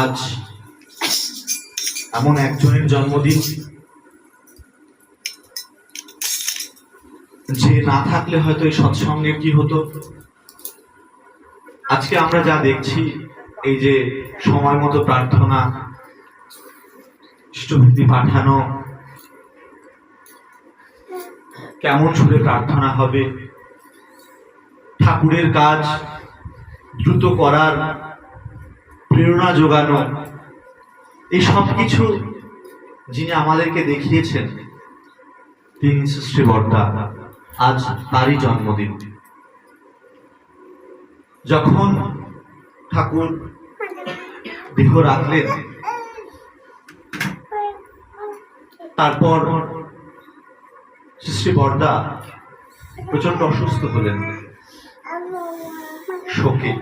আজ এমন একজনের জন্মদিন যে না থাকলে হয়তো এই সৎসঙ্গের কি হতো? আজকে আমরা যা দেখছি, এই যে সময় মতো প্রার্থনা ইষ্টভৃতি পাঠানো, কেমন সুরে প্রার্থনা হবে, ঠাকুরের কাজ দ্রুত করার প্রেরণা যোগানো, এই সব কিছু যিনি আমাদেরকে দেখিয়েছেন, তিনি সৃষ্টি বর্দা আজ তারই জন্মদিন। যখন ঠাকুর দেহ রাখলেন, তারপর শ্রী বর্দা প্রচণ্ড অসুস্থ হলেন। শোকে।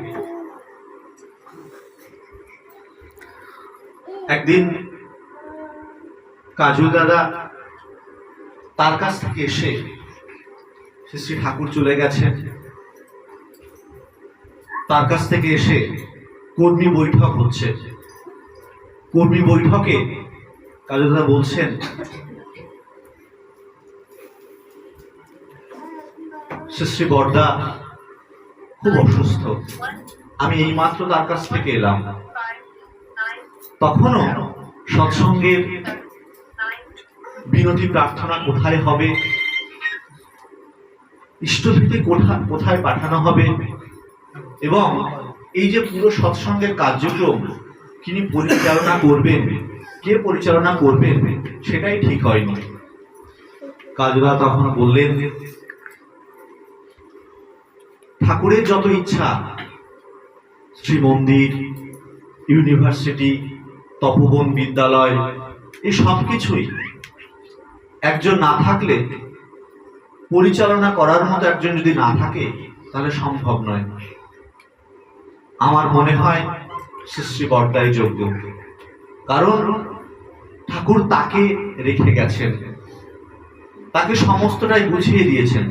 একদিন কাজু দাদা তার কাছ থেকে এসে শ্রী ঠাকুর চলে গেছেন তার কাছ থেকে এসে কর্মী বৈঠক হচ্ছে। কর্মী বৈঠকে কাজু দাদা বলছেন শ্রী বর্দা খুব অসুস্থ। আমি এইমাত্র তার কাছ থেকে এলাম। তখনও সৎসঙ্গের বিনতি প্রার্থনা কোথায় হবে? ইষ্টভীতি কোথায় কোথায় পাঠানো হবে? এবং এই যে পুরো সৎসঙ্গের কার্যক্রম, তিনি পরিচালনা করবেন, কে পরিচালনা করবেন, সেটাই ঠিক হয়নি। কাজরা তখন বললেন, ঠাকুরের যত ইচ্ছা শ্রী মন্দির ইউনিভার্সিটি তপবন বিদ্যালয়, এই সব কিছুই একজন না থাকলে, পরিচালনা করার মতো একজন যদি না থাকে, তাহলে সম্ভব নয়। আমার মনে হয় শ্রী বর্দাই যোগ্য। কারণ ঠাকুর তাকে রেখে গেছেন। তাকে সমস্তটাই বুঝিয়ে দিয়েছেন।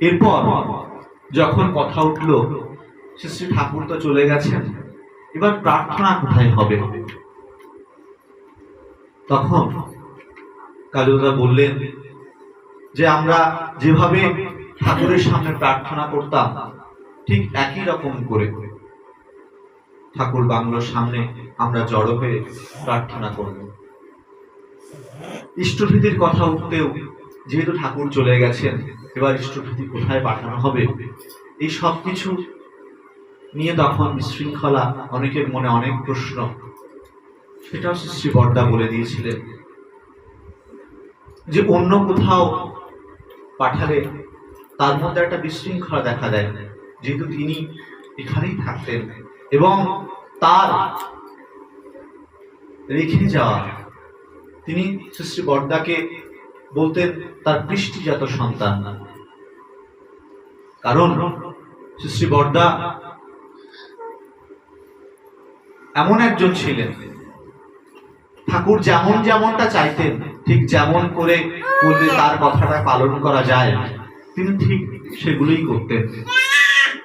এরপর যখন কথা উঠল শ্রী শ্রী ঠাকুর তো চলে গেছেন। এবার প্রার্থনা কোথায় হবে? তখন কাজুদা বললেন যে, আমরা যেভাবে ঠাকুরের সামনে প্রার্থনা করতাম, ঠিক একই রকম করে ঠাকুর বাংলোর সামনে আমরা জড়ো হয়ে প্রার্থনা করব। ইষ্টভীতির কথা উঠতেও যেহেতু ঠাকুর চলে গেছেন, এবার ইষ্টভীতি কোথায় পাঠানো হবে? এই সব কিছু নিয়ে তখন বিশৃঙ্খলা, অনেকের মনে অনেক প্রশ্ন। সেটাও শ্রী বর্দা বলে দিয়েছিলেন যে অন্য কোথাও পাঠালে তার মধ্যে একটা বিশৃঙ্খলা দেখা দেয়, যেহেতু তিনি এখানেই থাকতেন এবং তার রেখে যাওয়া, তিনি শ্রী বর্দাকে বলতেন তার বৃষ্টিজাত সন্তান। কারণ শ্রী বর্দা এমন একজন ছিলেন। ঠাকুর যেমন যেমনটা চাইতেন, ঠিক যেমন করে করলে তার কথাটা পালন করা যায়। তিনি ঠিক সেগুলোই করতেন।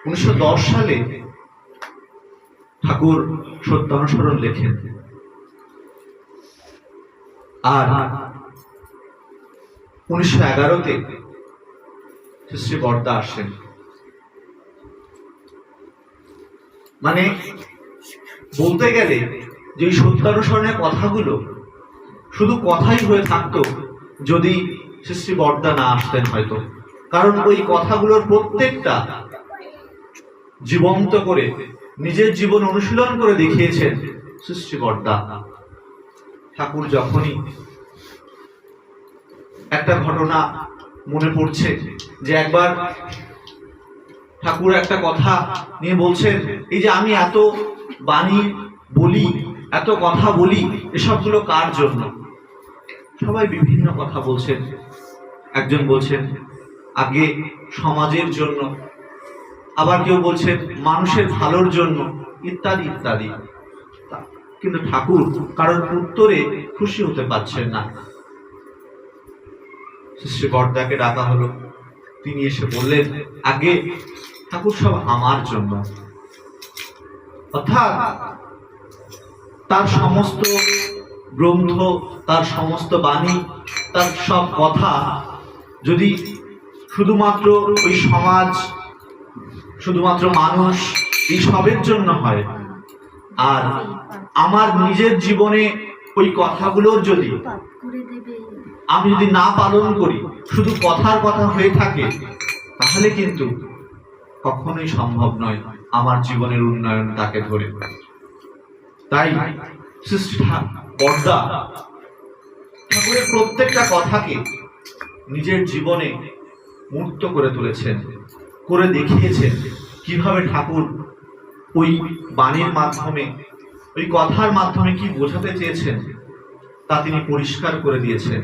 উনিশশো সালে ঠাকুর সত্যানুসরণ লেখেন। আর উনিশশো এগারোতে শ্রী বর্দা আসেন। মানে বলতে গেলে যে সত্যানুসরণের কথাগুলো শুধু কথাই হয়ে থাকতো যদি শ্রী বর্দা না আসতেন হয়তো। কারণ ওই কথাগুলোর প্রত্যেকটা জীবন্ত করে, নিজের জীবন অনুশীলন করে দেখিয়েছেন বর্দা ঠাকুর যখনই একটা ঘটনা মনে পড়ছে যে একবার ঠাকুর একটা কথা নিয়ে বলছেন, এই যে আমি এত বাণী বলি, এত কথা বলি, এসবগুলো কার জন্য? সবাই বিভিন্ন কথা বলছেন। একজন বলছেন, আগে সমাজের জন্য। আবার কেউ বলছেন, মানুষের ভালোর জন্য, ইত্যাদি ইত্যাদি। কিন্তু ঠাকুর কারণ উত্তরে খুশি হতে পারছেন না। শ্রী বর্দাকে ডাকা হলো। তিনি এসে বললেন, আগে ঠাকুর সব আমার জন্য। অর্থাৎ তার সমস্ত গ্রন্থ, তার সমস্ত বাণী, তার সব কথা যদি শুধুমাত্র ওই সমাজ, শুধুমাত্র মানুষ এই সবের জন্য হয়, আর আমার নিজের জীবনে ওই কথাগুলোর যদি আমি যদি না পালন করি, শুধু কথার কথা হয়ে থাকে, তাহলে কিন্তু কখনোই সম্ভব নয়। আমার জীবনের উন্নয়ন তাকে ধরে তাই সৃষ্টি বর্দা ঠাকুরের প্রত্যেকটা কথাকে নিজের জীবনে মূর্ত করে তুলেছেন, করে দেখিয়েছেন কীভাবে ঠাকুর ওই বাণীর মাধ্যমে, ওই কথার মাধ্যমে কি বোঝাতে চেয়েছেন তা তিনি পরিষ্কার করে দিয়েছেন।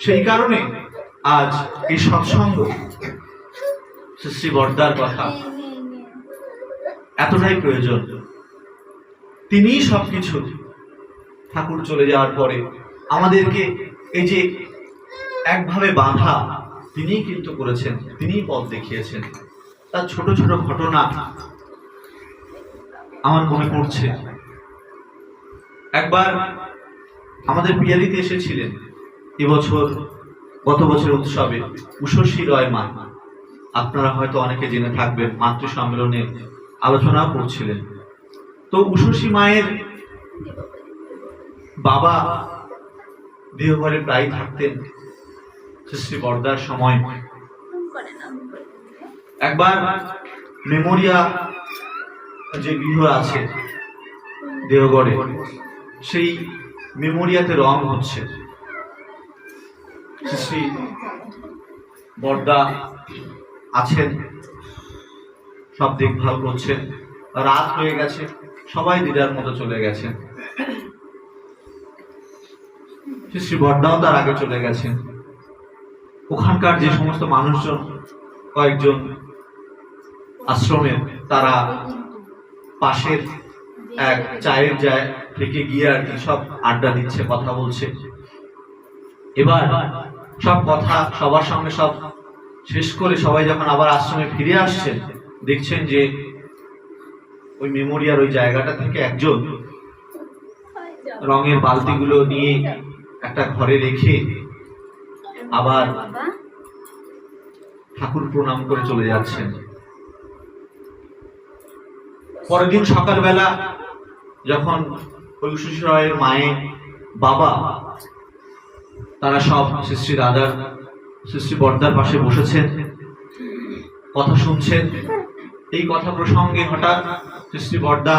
সেই কারণে আজ এই সৎসঙ্গ শ্রী শ্রী বর্দার কথা এতটাই প্রয়োজন। তিনিই সবকিছু। ঠাকুর চলে যাওয়ার পরে আমাদেরকে এই যে একভাবে বাঁধা তিনিই কিন্তু করেছেন তিনিই পথ দেখিয়েছেন। তার ছোট ছোট ঘটনা আমার মনে পড়ছে। একবার আমাদের পিয়ালিতে এসেছিলেন এবছর গত বছর উৎসবে উষসী রয় মা আপনারা হয়তো অনেকে জেনে থাকবেন মাতৃ সম্মেলনে আলোচনা করছিলেন। তো উষসী মায়ের বাবা দেহঘরে প্রায় থাকতেন শ্রী বর্দার সময়। একবার মেমোরিয়া যে গৃহ আছে দেওগড়ে সেই মেমোরিয়াতে রং হচ্ছে। শ্রী বর্দা আছেন, সব দেখভাল করছেন, রাত হয়ে গেছে, সবাই দিদার মতো চলে গেছেন শ্রী বর্দাও তার আগে চলে গেছেন। ওখানকার যে সমস্ত মানুষজন, কয়েকজন আশ্রমের তারা পাশের এক চায়ের যায় থেকে গিয়ে আর কি সব আড্ডা দিচ্ছে, কথা বলছে। এবার সব কথা সবার সঙ্গে সব শেষ করে সবাই যখন আবার আশ্রমে ফিরে আসছেন, দেখছেন যে ওই মেমোরিয়ার ওই জায়গাটা থেকে একজন রঙের বালতিগুলো নিয়ে একটা ঘরে রেখে আবার ঠাকুর প্রণাম করে চলে যাচ্ছেন। পরের দিন সকালবেলা যখন উষসী রায়ের মায়ের বাবা, তারা সব শ্রী শ্রী শ্রী বর্দার পাশে বসেছেন, কথা শুনছেন। এই কথা প্রসঙ্গে হঠাৎ শ্রী বর্দা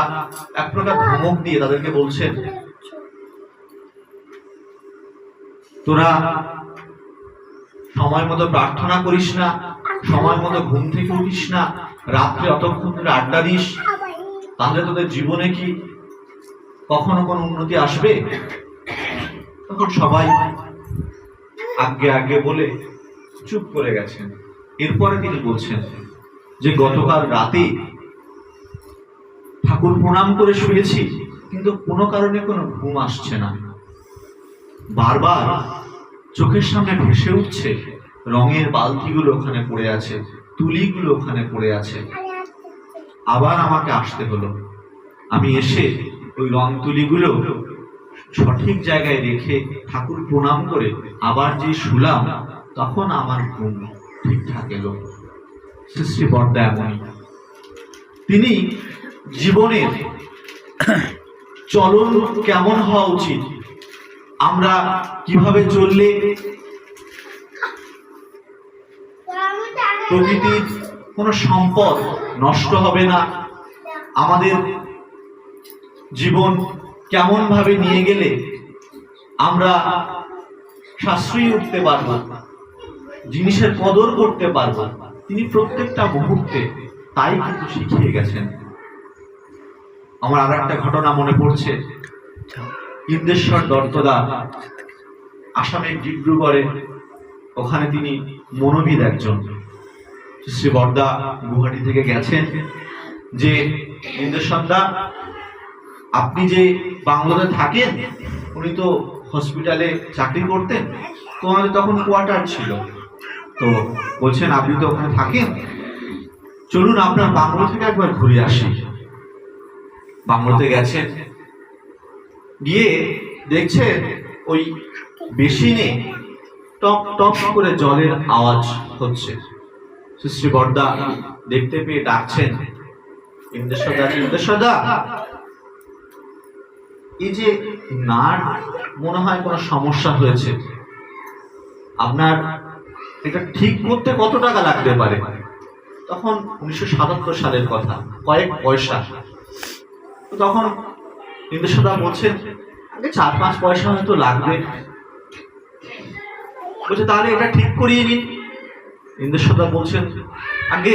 এক প্রকার ধমক দিয়ে তাদেরকে বলছেন, তোরা সময় মতো প্রার্থনা করিস না, সময় মতো ঘুম থেকে উঠিস না, রাত্রে অতক্ষণ ধরে আড্ডা দিস, তাহলে তোদের জীবনে কি কখনো কোনো উন্নতি আসবে? তখন সবাই আগে আগে বলে চুপ করে গেছেন। এরপরে তিনি বলছেন যে, গতকাল রাতে ঠাকুর প্রণাম করে শুয়েছি, কিন্তু কোনো কারণে কোনো ঘুম আসছে না। বারবার চোখের সামনে ভেসে উঠছে, রঙের বালতিগুলো ওখানে পড়ে আছে, তুলিগুলো ওখানে পড়ে আছে। আবার আমাকে আসতে হলো। আমি এসে ওই রং তুলিগুলো সঠিক জায়গায় রেখে ঠাকুর প্রণাম করে আবার যে শুলাম তখন আমার ঘুম ঠিকঠাক এলো বর্দা এমনই। তিনি জীবনের চলন কেমন হওয়া উচিত? আমরা কীভাবে চললে প্রকৃতির কোনো সম্পদ নষ্ট হবে না? আমাদের জীবন কেমন ভাবে নিয়ে গেলে আমরা সাশ্রয়ী উঠতে পারব? জিনিসের কদর করতে পারব তিনি প্রত্যেকটা মুহূর্তে তাই কিন্তু শিখিয়ে গেছেন। আমার আর একটা ঘটনা মনে পড়ছে। ইন্দেশ্বর দত্তদা আসামের ডিব্রুগড়ে ওখানে তিনি মনোবিদ একজন। শ্রী বর্দা গুয়াহাটি থেকে গেছেন যে ইন্দ্রসন্দা আপনি যে বাংলাতে থাকেন, উনি তো হসপিটালে চাকরি করতেন, তো আমাদের তখন কোয়ার্টার ছিল। তো বলছেন আপনি তো ওখানে থাকেন? চলুন আপনার বাংলো থেকে একবার ঘুরে আসি। বাংলোতে গেছেন। গিয়ে দেখছেন, ওই বেসিনে টপ টপ করে জলের আওয়াজ হচ্ছে। শ্রী বর্দা দেখতে পেয়ে ডাকছেন, ইন্দ্রসদা ইন্দ্রসদা! এই যে নার, মনে হয় কোনো সমস্যা হয়েছে। আপনার এটা ঠিক করতে কত টাকা লাগতে পারে? তখন উনিশশো সাতাত্তর সালের কথা, কয়েক পয়সা। তখন ইন্দ্রসদা বলছেন, আগে চার পাঁচ পয়সা হয়তো লাগবে। বলছে, তাহলে এটা ঠিক করিয়ে নিন। ইন্দ্রসদা বলছেন, আগে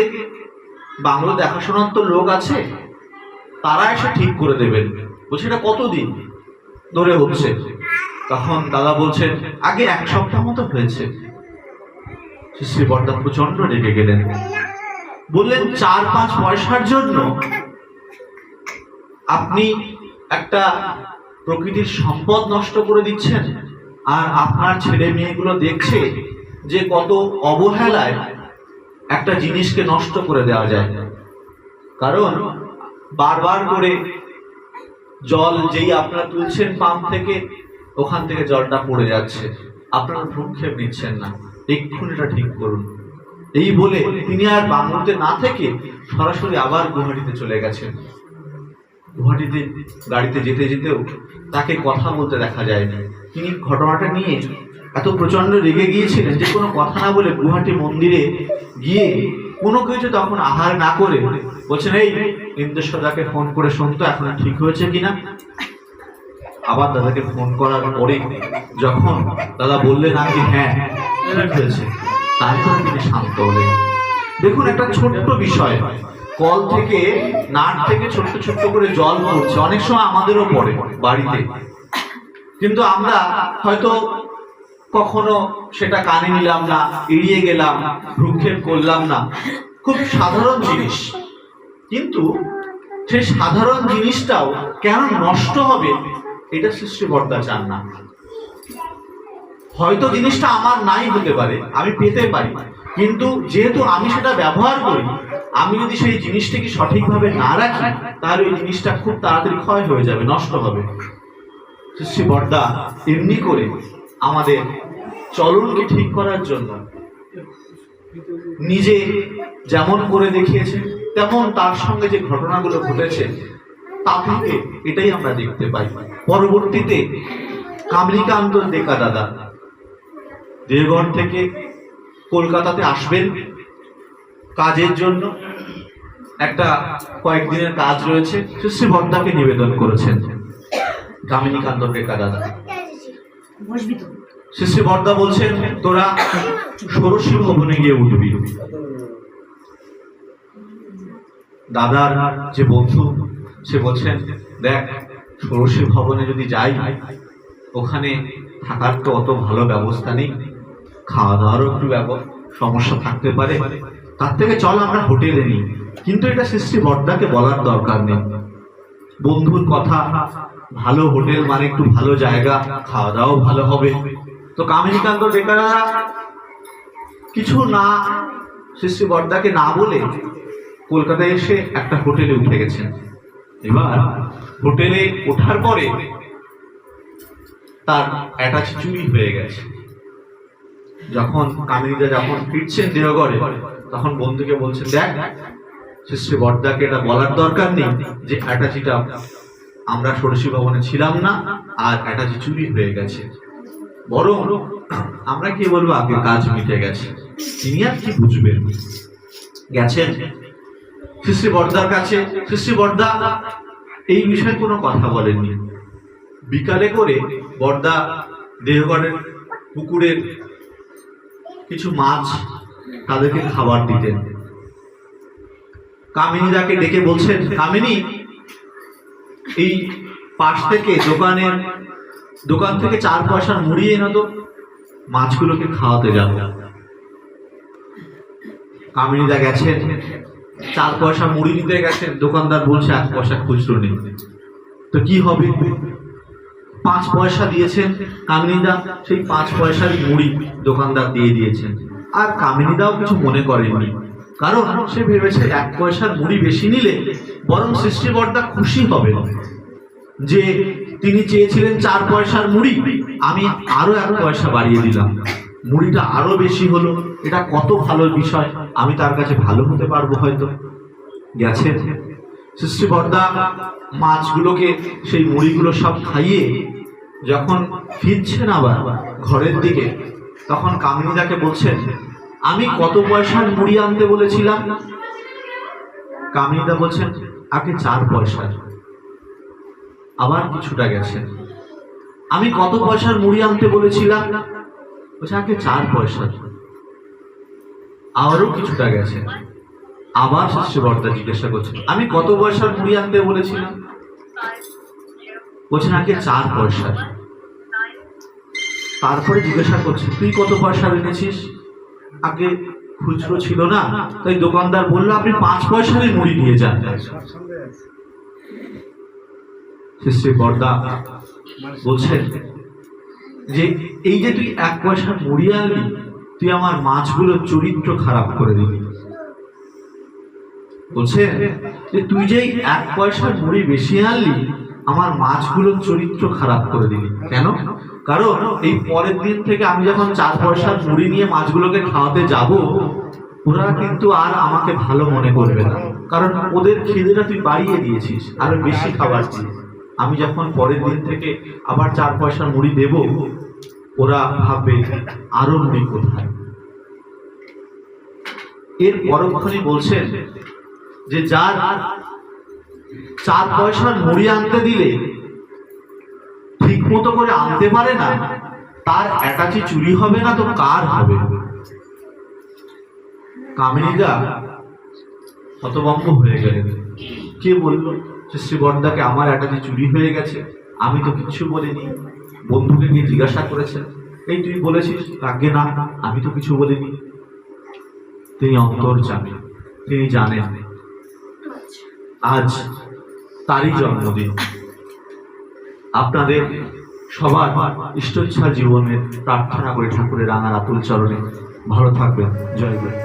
বাংলা দেখাশোনার তো লোক আছে, তারা এসে ঠিক করে দেবেন। বলছে, এটা কতদিন ধরে হচ্ছে? তখন দাদা বলছেন, আগে এক সপ্তাহ মতো হয়েছে। শ্রী বর্দা প্রচণ্ড রেগে গেলেন। বললেন, চার পাঁচ পয়সার জন্য আপনি একটা প্রকৃতির সম্পদ নষ্ট করে দিচ্ছেন আর আপনার ছেলে মেয়েগুলো দেখছে যে কত অবহেলায় একটা জিনিসকে নষ্ট করে দেওয়া যায়। কারণ বারবার করে জল যেই আপনারা তুলছেন পাম্প থেকে, ওখান থেকে জলটা পড়ে যাচ্ছে। আপনারা ভ্রুক্ষেপ নিচ্ছেন না। এক্ষুনি এটা ঠিক করুন। এই বলে তিনি আর বাংলাতে না থেকে সরাসরি আবার গুয়াহাটিতে চলে গেছেন। গুয়াহাটিতে গাড়িতে যেতে যেতেও তাকে কথা বলতে দেখা যায়নি। তিনি ঘটনাটা নিয়ে এত প্রচণ্ড রেগে গিয়েছিলেন যে কোনো কথা না বলে গুয়াহাটি মন্দিরে গিয়ে কোনো কিছু তখন আহার না করে বলছেন, এই ইন্দ্রসদাকে ফোন করে শুনতো এখন ঠিক হয়েছে কিনা? আবার দাদাকে ফোন করার পরে যখন দাদা বললেন আগে হ্যাঁ ঠিক তারপরে তিনি শান্ত হলেন। দেখুন, একটা ছোট্ট বিষয়। কল থেকে নাট থেকে ছোট্ট ছোট্ট করে জল পড়ছে। অনেক সময় আমাদেরও পড়ে বাড়িতে। কিন্তু আমরা হয়তো কখনো সেটা কানে নিলাম না, এড়িয়ে গেলাম, ভ্রুক্ষেপ করলাম না। খুব সাধারণ জিনিস। কিন্তু সেই সাধারণ জিনিসটাও কেন নষ্ট হবে, এটা সৃষ্টিকর্তা চান না। হয়তো জিনিসটা আমার নাই হতে পারে, আমি পেতে পারি। কিন্তু যেহেতু আমি সেটা ব্যবহার করি, আমি যদি সেই জিনিসটাকে সঠিকভাবে না রাখি, তাহলে ওই জিনিসটা খুব তাড়াতাড়ি ক্ষয় হয়ে যাবে, নষ্ট হবে। শ্রী বর্দা এমনি করে আমাদের চলনকে ঠিক করার জন্য নিজে যেমন করে দেখিয়েছে তেমন তার সঙ্গে যে ঘটনাগুলো ঘটেছে তা থেকে এটাই আমরা দেখতে পাই। পরবর্তীতে কামলিকান্ত দেখা দাদা দেওঘর থেকে কলকাতাতে আসবেন কাজের জন্য। একটা কয়েকদিনের কাজ রয়েছে শ্রী বর্দাকে নিবেদন করেছেন। কামিনীকান্ত টেকা দাদা। শ্রী বর্দা বলছেন, তোরা ষোড়শী ভবনে গিয়ে উঠবি। দাদার যে বন্ধু, সে বলছেন, দেখ, ষোড়শী ভবনে যদি যাই, ওখানে থাকার তো অত ভালো ব্যবস্থা নেই। খাওয়া দাওয়ারও একটু সমস্যা থাকতে পারে। তার থেকে চল আমরা হোটেলে নিই। কিন্তু এটা সৃষ্টি বর্দাকে বলার দরকার নেই। বন্ধুর কথা, ভালো হোটেল মানে একটু ভালো জায়গা খাওয়া দাওয়াও ভালো হবে। তো কামিনীকান্ত ডেকারা কিছু না, সৃষ্টি বর্দাকে না বলে কলকাতায় এসে একটা হোটেলে উঠে গেছেন। এবার হোটেলে ওঠার পরে তার অ্যাটাচ চুরি হয়ে গেছে। যখন কামিনীদা যখন ফিরছেন দেহগড়ে তখন বন্ধুকে বলছেন, দেখ শ্রী বর্দাকে এটা বলার দরকার নেই যে অ্যাটাচিটা আমরা ষোড়শী ভবনে ছিলাম না, আর অ্যাটাচি চুরি হয়ে গেছে। বরং আমরা কি বলব, আগে কাজ মিটে গেছে। তিনি আর কি বুঝবেন? গেছেন শ্রী বর্দার কাছে। শ্রী বর্দা, এই বিষয়ে কোনো কথা বলেননি। বিকালে করে বর্দা দেহগড়ের পুকুরের কিছু মাছ তাদেরকে খাবার দিতেন। কামিনীদাকে ডেকে বলছেন, কামিনী, এই পাশ থেকে দোকানের, দোকান থেকে চার পয়সার মুড়ি এনে তো মাছগুলোকে খাওয়াতে যাব কামিনীদা গেছেন, চার পয়সা মুড়ি নিতে গেছেন, দোকানদার বলছে, এক পয়সা খুচরো নেই। তো কি হবে? পাঁচ পয়সা দিয়েছেন কামিনীদা, সেই পাঁচ পয়সার মুড়ি দোকানদার দিয়ে দিয়েছেন। আর কামিনীদাও কিছু মনে করেননি। কারণ সে ভেবেছে এক পয়সার মুড়ি বেশি নিলে বরং সৃষ্টিকর্তা খুশি হবে যে তিনি চেয়েছিলেন চার পয়সার মুড়ি, আমি আরও এক পয়সা বাড়িয়ে দিলাম। মুড়িটা আরও বেশি হলো, এটা কত ভালো বিষয়, আমি তার কাছে ভালো হতে পারব হয়তো। গেছে। সৃষ্টিকর্তা মাছগুলোকে, সেই মুড়িগুলো সব খাইয়ে যখন ফিরছেন আবার ঘরের দিকে, তখন কামিনীদাকে বলছেন আমি কত পয়সার মুড়ি আনতে বলেছিলাম? কামিনীদা বলছেন আগে চার পয়সার আবার কিছুটা গেছে। আমি কত পয়সার মুড়ি আনতে বলেছিলাম? বলছে, আগে চার পয়সার আবারও কিছুটা গেছে। আবার সৃষ্টিকর্তা জিজ্ঞাসা করছেন আমি কত পয়সার মুড়ি আনতে বলেছিলাম? বলছেন আগে চার পয়সার তারপরে জিজ্ঞাসা করছে, তুই কত পয়সা এনেছিস আগে খুচরো ছিল না, তাই দোকানদার বলল, আপনি পাঁচ পয়সারই মুড়ি নিয়ে যান। শ্রী বর্দা বলছেন যে, এই যে তুই এক পয়সা মুড়ি আনলি, তুই আমার মাছগুলোর চরিত্র খারাপ করে দিলি। বলছে যে, তুই যে এক পয়সার মুড়ি বেশি আনলি আমার মাছগুলোর চরিত্র খারাপ করে দিলি। কেন? কারণ এই পরের দিন থেকে আমি যখন চার পয়সার মুড়ি নিয়ে মাছগুলোকে খাওয়াতে যাব, ওরা কিন্তু আর আমাকে ভালো মনে করবে না। কারণ ওদের খিদেটা তুই বাড়িয়ে দিয়েছিস, আরও বেশি খাবার দিয়ে। আমি যখন পরের দিন থেকে আবার চার পয়সার মুড়ি দেব, ওরা ভাববে, আরও মুড়ি কোথায়? এর পরক্ষণে বলছেন যে, যার চার পয়সার মুড়ি আনতে দিলে ঠিক মতো করে আনতে পারে না তার একাচি চুরি হবে না তো কার হবে? কামিনীদা হতভম্ব হয়ে গেলেন। কে বলল যে শ্রীবর্দাকে আমার একাচি চুরি হয়ে গেছে আমি তো কিছু বলিনি বন্ধুকে নিয়ে জিজ্ঞাসা করেছেন। এই তুই বলেছিস আগে না আমি তো কিছু বলিনি। তিনি অন্তর জানেন তিনি জানেন। আজ তারই জন্মদিন। আপনাদের সবার ইষ্ট জীবনের প্রার্থনা করে ঠাকুরের রাঙা রাতুল চরণে। ভালো থাকবেন। জয় গুরু।